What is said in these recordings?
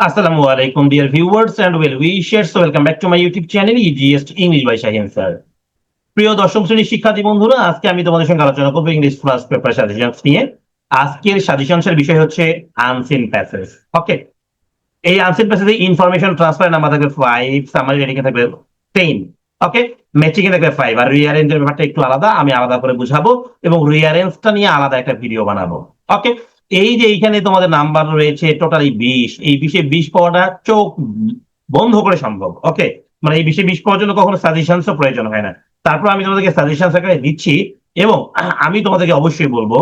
Assalamu alaikum, dear viewers and well wishers. Welcome back to my YouTube channel, EGS English by Shaheen sir. প্রিয় দশম শ্রেণির শিক্ষার্থী বন্ধুরা আজকে আমি তোমাদের সঙ্গে আলোচনা করব ইংলিশ ফার্স্ট পেপার সাজেশনস নিয়ে আজকের সাজেশনসের বিষয় হচ্ছে আনসিন প্যাসেজ ওকে এই আনসিন প্যাসেজে ইনফরমেশন ট্রান্সফার নাম্বার থাকবে ফাইভ সামারি রেটিং থাকবে টেন ওকে ম্যাচিং এ থাকবে ফাইভ আর রিয়ারেঞ্জের ব্যাপারটা একটু আলাদা আমি আলাদা করে বুঝাবো এবং রিয়ারেঞ্জটা নিয়ে আলাদা একটা ভিডিও বানাবো ওকে এই যে এইখানে তোমাদের নাম্বার রয়েছে টোটালি বিশ, এই বিশে বিশ পাওয়াটা চোখ বন্ধ করে সম্ভব ওকে মানে এই বিশে বিশ পাওয়ার জন্য কখনো সাজেশনসও প্রয়োজন হয় না। তারপর আমি তোমাদেরকে সাজেশনস আকারে দিচ্ছি এবং আমি তোমাদেরকে অবশ্যই বলব,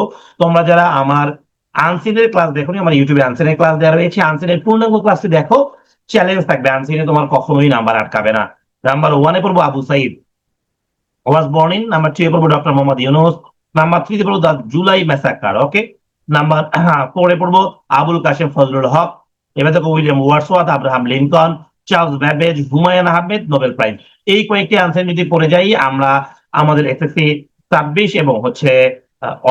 তোমরা যারা আমার আনসিনের ক্লাস দেখো আমার ইউটিউবে আনসিনের ক্লাস দেওয়া রয়েছে, আনসিনের পূর্ণাঙ্গ ক্লাসটি দেখো চ্যালেঞ্জ থাকবে, আনসিনে তোমার কখনোই নাম্বার আটকাবে না। নাম্বার ওয়ানে পড়ব Abu Sayeed. Was born in number two এ পড়ব ডক্টর মোহাম্মদ ইউনুস নাম্বার থ্রিতে পড়ব the July massacre okay number ফোরে পড়ব আবুল কাশেম ফজলুল হক, এবার দেখো William Wordsworth, Abraham Lincoln Charles Babbage, Humayun Ahmed, Nobel prize. এই কয়েকটি আনসার যদি পড়ে যাই, আমরা আমাদের এসএসসি ছাব্বিশ এবং হচ্ছে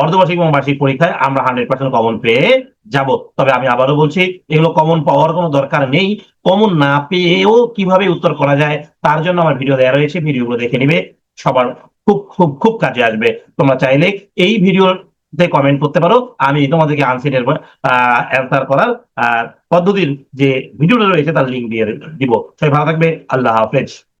অর্ধবার্ষিক এবং বার্ষিক পরীক্ষায় আমরা হান্ড্রেড পার্সেন্ট কমন পেয়ে যাব। তবে আমি আবারও বলছি, এগুলো কমন পাওয়ার কোনো দরকার নেই। কমন না পেয়েও কীভাবে উত্তর করা যায়, তার জন্য আমার ভিডিও দেওয়া রয়েছে ভিডিওগুলো দেখে নিবে। সবার খুব খুব খুব কাজে আসবে। তোমরা চাইলে এই ভিডিওতে কমেন্ট করতে পারো, আমি তোমাদেরকে আনসারের অ্যান্সার করার পদ্ধতির যে ভিডিওটা রয়েছে তার লিঙ্ক দিয়ে দিব। সবাই ভালো থাকবে, আল্লাহ হাফেজ।